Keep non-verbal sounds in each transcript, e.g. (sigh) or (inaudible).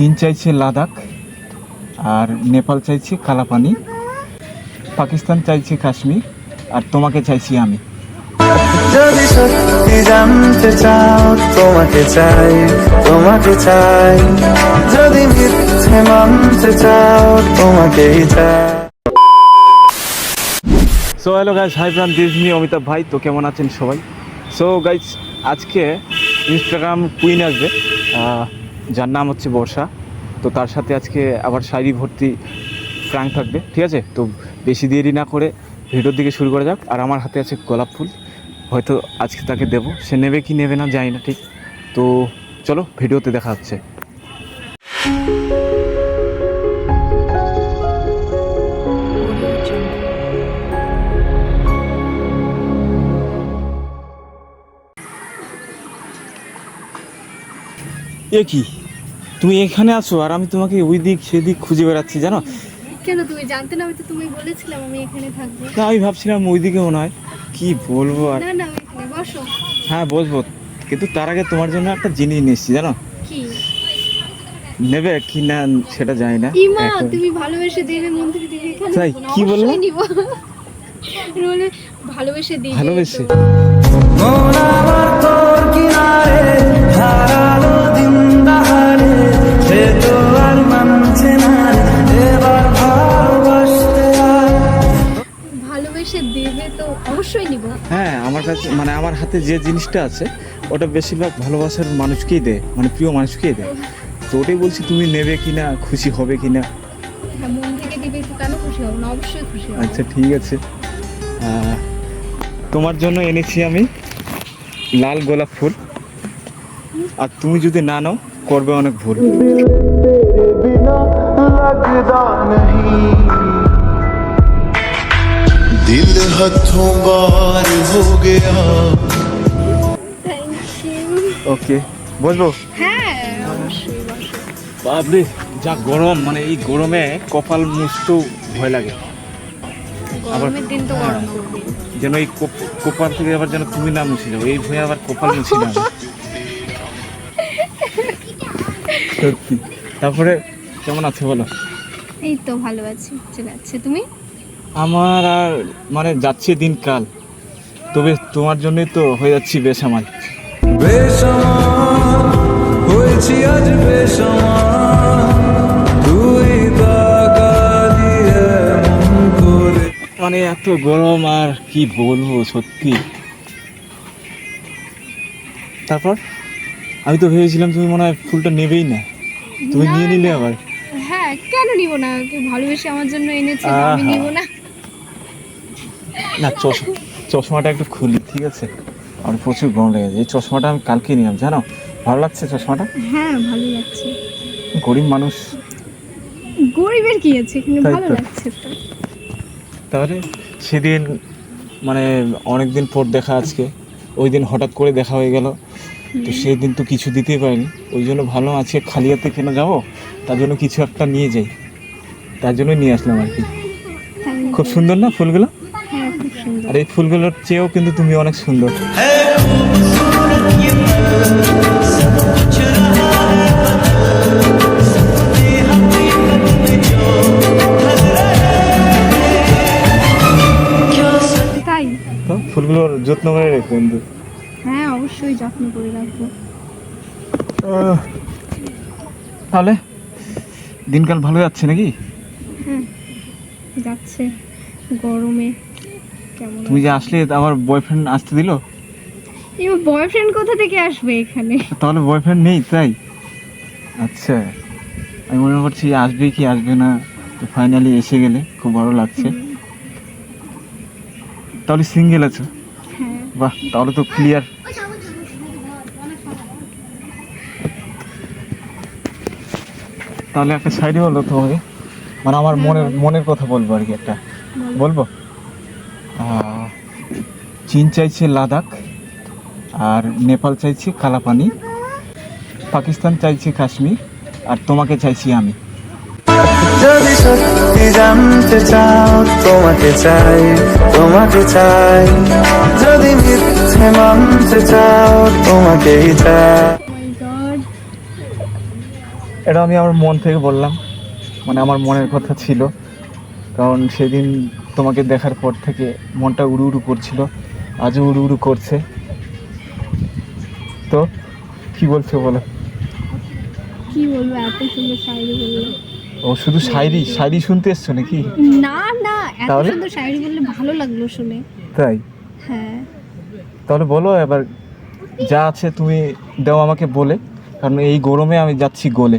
চীন চাইছে লাদাখ আর নেপাল চাইছে কালাপানি পাকিস্তান চাইছে কাশ্মীর আর তোমাকে চাইছি আমি। যদি সত্যি জানতে চাও তোমাকে চাই তোমাকে চাই। যদি মিথ্যে মানতে চাও তোমাকেই চাই। So hello guys hi from this me Amitabh ভাই। তো কেমন আছেন সবাই? সো গাইজ আজকে ইনস্টাগ্রাম কুইন আসবে। যার নাম হচ্ছে বর্ষা। তো তার সাথে আজকে আবার শাড়ি ভর্তি প্রাং থাকবে, ঠিক আছে? তো বেশি দেরি না করে ভিডিওর দিকে শুরু করা যাক। আর আমার হাতে আছে গোলাপ ফুল। হয়তো আজকে তাকে দেবো। সে নেবে কি নেবে না জানি না, ঠিক? তো চলো, ভিডিওতে দেখা হচ্ছে। এ কি? তুমি এখানে আছো আর আমি তোমাকে ওই দিক সেদিক খুঁজে বেড়াচ্ছি জানো? কেন তুমি জানতে না আমি তো তুমি বলেছিলাম আমি এখানে থাকব। না আমি ভাবছিলাম ওই দিকে মনে হয় কি বলব আর? না না এখানে বসো। হ্যাঁ বসবো। কিন্তু তার আগে তোমার জন্য একটা জিনিস নিচ্ছি জানো? কি? নেবে কি না সেটা জানি না। ইমা তুমি ভালোবেসে দেবে মন থেকে দেবে এখানে তাই, কি বললে? বলে ভালোবেসে দিবে ভালোবেসে। মন আমার তোর কিনারে হারালো অবশ্যই নিব। হ্যাঁ আমার কাছে মানে আমার হাতে যে জিনিসটা আছে ওটা বেশিরভাগ ভালোবাসার মানুষকেই দেয় মানে প্রিয় মানুষকেই দেয়। তো ওটাই বলছি তুমি নেবে কি না খুশি হবে হ্যাঁ মন থেকে দিবে কেন খুশি হব না? অবশ্যই খুশি হব। আচ্ছা ঠিক আছে। তোমার জন্য এনেছি আমি লাল গোলাপ ফুল। আর তুমি যদি না নাও করবে অনেক ভুল। हथों बाहर हो गया থ্যাংক ইউ ওকে বলবো হ্যাঁ অবশ্যই বসো বাবরে যা গরম মানে এই গরমে কপাল মুছতেও ভয় লাগে গরমের দিন তো গরম করবে যেন এই কোপ- কপাল থেকে আবার যেন তুমি না মুছে যাও এই ভয়ে আবার কপাল মুছি না আমি। সত্যি তারপরে কেমন আছে বলো এই তো ভালো আছি চলে যাচ্ছে তুমি আমার আর মানে যাচ্ছে দিনকাল। তবে তোমার জন্যই তো হয়ে যাচ্ছি বেসামাল। হয়েছি আজ তুই মানে এত গরম আর কি বলব সত্যি। তারপর? আমি তো ভেবেছিলাম তুমি মনে হয় ফুলটা নেবেই না। তুমি নিয়ে নিলে আবার। হ্যাঁ কেন নিব না? ভালোবেসে আমার জন্য এনেছে আমি নিব না। না চশমা চশমাটা একটু খুলি ঠিক আছে? আমার প্রচুর গরম লেগেছে। এই চশমাটা আমি কালকে নিলাম জানো? ভালো লাগছে চশমাটা? হ্যাঁ ভালো লাগছে। গরিব মানুষ। গরিবের কি আছে? এখানে ভালো লাগছে তো। তাহলে সেদিন মানে অনেক দিন পর দেখা আজকে। ওই দিন হঠাৎ করে দেখা হয়ে গেল। তো সেই দিন তো কিছু দিতেই পারিনি। ওই জন্য ভালো আছে খালি হাতে কেন যাব? তার জন্য কিছু একটা নিয়ে যাই। তার জন্য নিয়ে আসলাম আর কি। খুব সুন্দর না ফুলগুলো? আর এই ফুলগুলোর চেয়েও কিন্তু তুমি অনেক সুন্দর। ফুলগুলোর যত্ন করে রেখো কিন্তু হ্যাঁ অবশ্যই যত্ন করে রাখব। তাহলে দিনকাল ভালো যাচ্ছে নাকি? হ্যাঁ যাচ্ছে। গরমে কেমন তুমি যে আসলে আমার বয়ফ্রেন্ড আসতে দিল? এবার বয়ফ্রেন্ড কোথা থেকে আসবে এখানে? তাহলে বয়ফ্রেন্ড নেই তাই? আচ্ছা আমি মনে করছি আসবে কি আসবে না তো ফাইনালি এসে গেলে খুব ভালো লাগছে। তাহলে সিঙ্গেল আছো? হ্যাঁ। বাহ তাহলে তো ক্লিয়ার তাহলে একটা সাইডে বলো তোমাকে। মানে আমার মনের মনের কথা বলব আর কি একটা। বলব? চীন চাইছে লাদাখ আর নেপাল চাইছে কালাপানি পাকিস্তান চাইছে কাশ্মীর আর তোমাকে চাইছি আমি। যদি সত্যি জানতে চাও তোমাকে চাই তোমাকে চাই। যদি মিথ্যে মানতে চাও তোমাকেই চাই। এটা আমি আমার মন থেকে বললাম মানে আমার মনের কথা ছিল কারণ সেদিন তোমাকে দেখার পর থেকে মনটা উড়ু উড়ু করছিল। আজও উড়ু উড়ু করছে। তো কি বলছো বলো? কি বলব এত সুন্দর শাড়ি বলল। ও শুধু শায়রি শায়রি শুনতে এসছো নাকি? না না এত? সুন্দর শাড়ি বললে ভালো লাগল শুনে। তাই? হ্যাঁ। তাহলে বলো এবার যা আছে তুমি দাও আমাকে বলে কারণ এই গরমে আমি যাচ্ছি গোলে।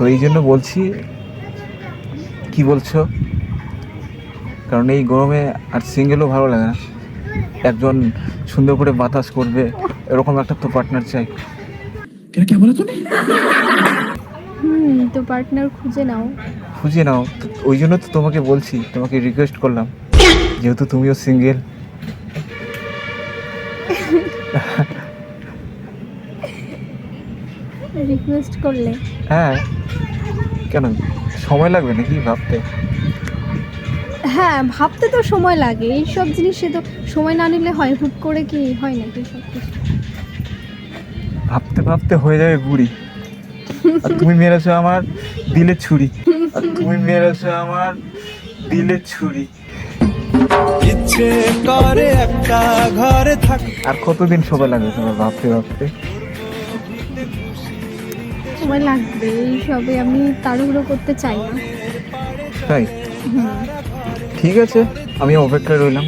তো এই জন্য বলছি কি বলছো? কারণ এই গরমে আর সিঙ্গেলও ভালো লাগে না। একজন সুন্দর করে বাতাস করবে এরকম একটা তো পার্টনার চাই। হুম তো পার্টনার খুঁজে নাও। খুঁজে নাও। তো ওই জন্য তো তোমাকে বলছি তোমাকে রিকোয়েস্ট করলাম। যেহেতু তুমিও সিঙ্গেল রিকোয়েস্ট (laughs) করলে? হ্যাঁ। কেন? সময় লাগবে নাকি ভাবতে? হ্যাঁ ভাবতে তো সময় লাগে। এইসব জিনিসে তো সময় না নিলে হয় হুট করে কি হয় নাকি সব কিছু ভাবতে ভাবতে হয়ে যাবে বুড়ি। আর তুমি মেরেছো আমার দিলে ছুরি। আর তুমি মেরেছো আমার দিলে ছুরি। ইচ্ছে করে একটা ঘরে থাক। আর কতদিন সময় লাগবে তোমার ভাবতে ভাবতে? সময় লাগবে এইসবে আমি তাড়াহুড়ো করতে চাই না। তাই? ঠিক আছে আমি অপেক্ষায় রইলাম।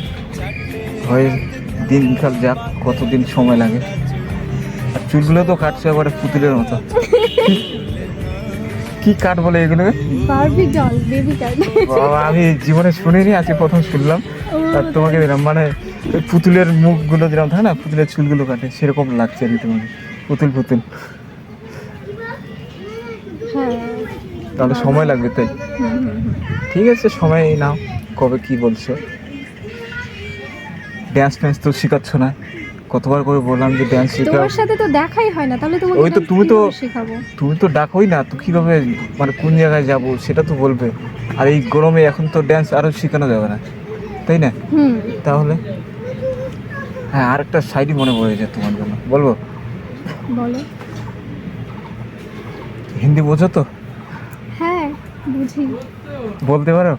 হয় দিনকাল যাক কতদিন সময় লাগে। আর চুলগুলো তো কাটছে এবারে পুতুলের মতো। কি কাট বলে এগুলো বারবি ডল বেবি বাবা আমি জীবনে শুনিনি আজকে প্রথম শুনলাম। আর তোমাকে দিলাম মানে পুতুলের মুখগুলো যেরকম থাকে না? পুতুলের চুলগুলো কাটে সেরকম লাগছে আর কি তোমাকে। পুতুল পুতুল হ্যাঁ তাহলে সময় লাগবে তাই। ঠিক আছে সময় নাও কবে কি বলছো? ড্যান্স ফ্যান্স তো শেখাচ্ছ না। কতবার করে বললাম যে ড্যান্স শেখাও। তোমার সাথে তো দেখাই হয় না তাহলে তোমাকে ওই তো তুমি তো- শেখাবো? তুমি তো ডাকোই না তো কীভাবে মানে কোন জায়গায় যাব সেটা তো বলবে। আর এই গরমে এখন তো ড্যান্স আরও শেখানো যাবে না তাই না? তাহলে? হ্যাঁ আর একটা সাইডই মনে পড়েছে তোমার জন্য। বলব? বলো। হিন্দি বোঝো তো? হ্যাঁ বুঝি বলতে পারো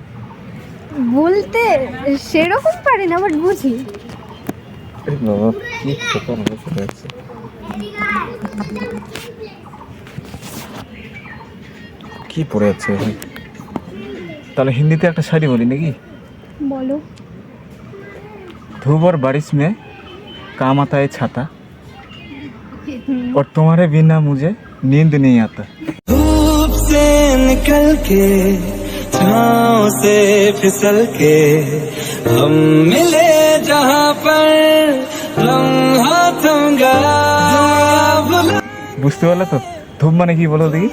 বলতে সেরকম পারি না বাট বুঝি আরে বাবা কি ছোট হবে চলে যাচ্ছে কি পড়ে যাচ্ছে ভাই? তাহলে হিন্দিতে একটা শাড়ি বলি নাকি বলো धूप और बारिश में काम आता है छाता হুম, और तुम्हारे बिना मुझे नींद नहीं आता धूप से निकल के छाँव से फिसल के हम मिले जहाँ पर लम्हा थम गया दुनिया বুঝতে পারলে তো ধূপ মানে কি বলো দেখি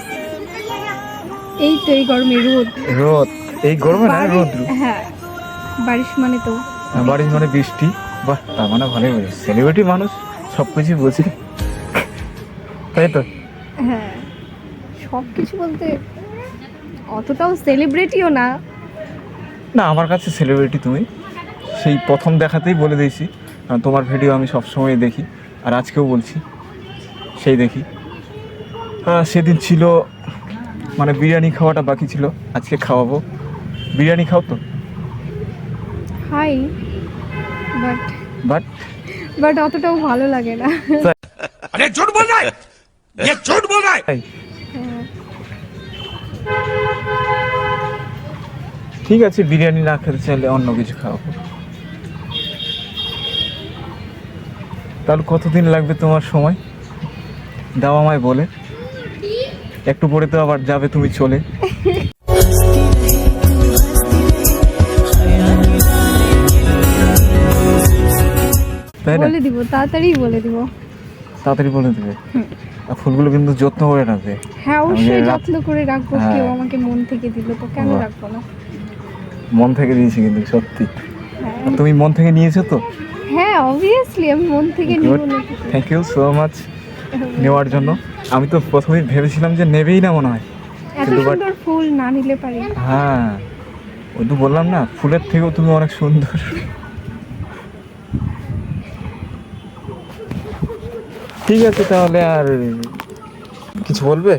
এই তো এই গরমে রোদ রোদ এই গরমে না বাড়ি- রোদ হ্যাঁ বারিশ মানে তো বারিশ মানে বৃষ্টি বাহ তার মানে ভালোই বোঝে সেলিব্রিটি মানুষ সব কিছুই বোঝে তাই তো হ্যাঁ সব কিছু বলতে অতটাও সেলিব্রিটিও না না আমার কাছে সেলিব্রিটি তুমি সেই প্রথম দেখাতেই বলে দিয়েছি কারণ তোমার ভিডিও আমি সবসময় দেখি আর আজকেও বলছি সেই দেখি আহ, সেদিন ছিল মানে বিরিয়ানি খাওয়াটা বাকি ছিল আজকে খাওয়াবো বিরিয়ানি খাও তো হাই বাট বাট বাট অতটাও ভালো লাগে না अरे झूठ बोल रहा है ये झूठ बोल रहा है ঠিক আছে বিরিয়ানি না খেতে চাইলে অন্য কিছু খাওয়াবো তাহলে কতদিন লাগবে তোমার সময়? দাও আমায় বলে। একটু পরে তো আবার যাবে তুমি চলে। তাই না? বলে দিব তাড়াতাড়ি বলে দিব। তাড়াতাড়ি বলে দেবে? আর ফুলগুলো কিন্তু যত্ন করে রাখবে। হ্যাঁ অবশ্যই যত্ন করে রাখব হ্যাঁ। কেউ আমাকে মন থেকে দিল তো কেন রাখব না? মন থেকে দিয়েছি কিন্তু সত্যি। হ্যাঁ। তুমি মন থেকে নিয়েছো তো? হ্যাঁ অবভিয়াসলি আমি মন থেকে নিব থ্যাংক ইউ সো মাচ নেওয়ার জন্য। আমি তো প্রথমেই ভেবেছিলাম যে নেবেই না মনে হয়। এত সুন্দর ফুল না নিলে পারি হ্যাঁ ওই তো বললাম না ফুলের থেকেও তুমি অনেক সুন্দর। ঠিক আছে তাহলে আর কিছু বলবে?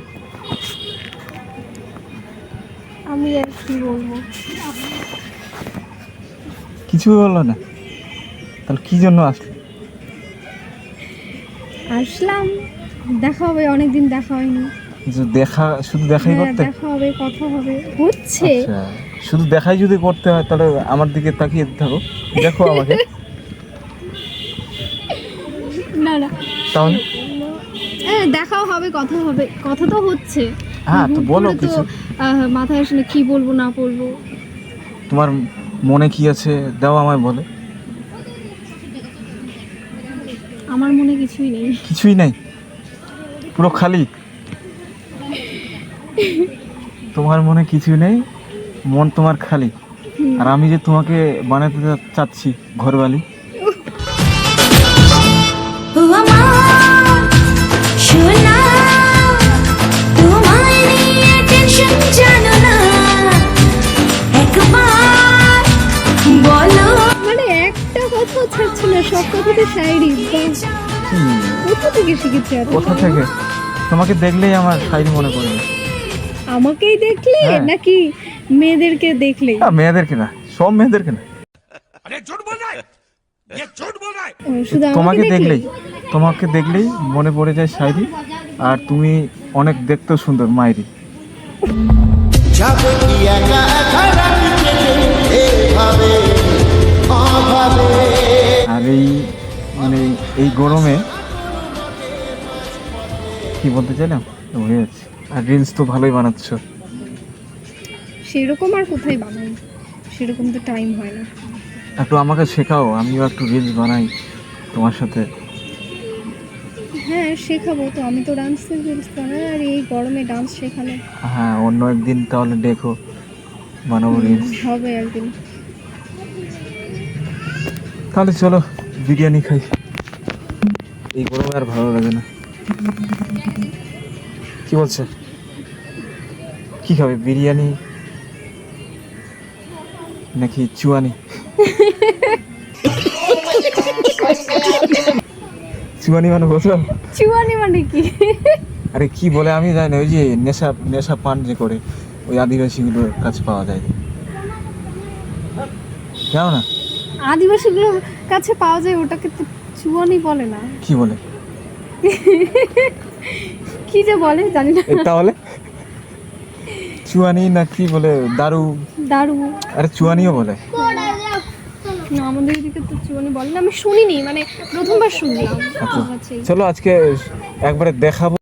আমি আর কি বলব? কিছু বলল না। তাহলে কি জন্য আসলে? আসলাম। দেখা হবে অনেকদিন দেখা হয়নি। যে দেখা শুধু দেখাই হ্যাঁ করতে? দেখা হবে কথা হবে। হচ্ছে। আচ্ছা শুধু দেখাই যদি করতে হয় তাহলে আমার দিকে তাকিয়ে থাকো দেখো আমাকে। না না। তাহলে? হ্যাঁ দেখাও হবে কথা হবে। কথা তো হচ্ছে। হ্যাঁ তো হুট বলো করে তো, কিছু। আহ, মাথায় আসলে কি বলব না বলব। তোমার মনে কি আছে? দাও আমায় বলে। আমার মনে কিছুই নেই। কিছুই নাই? পুরো খালি? তোমার মনে কিছুই নেই? মন তোমার খালি। আর আমি যে তোমাকে বানাতে চাচ্ছি ঘরবালি কোথা থেকে তোমাকে দেখলেই আমার শায়রি মনে পড়ে আমাকেই দেখলে হ্যাঁ। নাকি মেয়েদেরকে দেখলে? মেয়েদেরকে না সব মেয়েদেরকে না তোমাকে দেখলেই তোমাকে দেখলেই মনে পড়ে যায় শায়রি আর তুমি অনেক দেখতেও সুন্দর মায়েরি গরমে কি বলতে চাইলাম? হয়ে যাচ্ছে আর রিলস তো ভালোই বানাচ্ছ। সেরকম আর কোথায় বানাই? সেরকম তো টাইম হয় না। একটু আমাকে শেখাও আমিও একটু রিলস বানাই তোমার সাথে। হ্যাঁ শেখাবো তো। আমি তো ডান্স রিলস বানাই আর এই গরমে ডান্স শেখানো হ্যাঁ অন্য একদিন তাহলে দেখো বানাবো রিলস হবে একদিন। তাহলে চলো বিরিয়ানি খাই। এই গরমে আর ভালো লাগে না। কি বলছে? কি খাবে বিরিয়ানি নাকি চুয়ানি? চুয়ানি মানে বোঝো চুয়ানি মানে কি? আরে কি বলে আমি জানি না ওই যে নেশা নেশা পান যে করে ওই আদিবাসীগুলোর কাছে পাওয়া যায়। জানো না। আদিবাসীগুলোর কাছে পাওয়া যায় ওটাকে চুয়ানি বলে না। কি বলে? (laughs) কি যে বলে জানি না। তাহলে? চুয়ানি না কি বলে দারু? দারু। আরে চুয়ানিও বলে। না আমাদের এদিকে তো চুয়ানি বলে না। আমি শুনিনি মানে প্রথমবার শুনলাম। আচ্ছা আচ্ছা। চলো আজকে একবারে দেখাবো।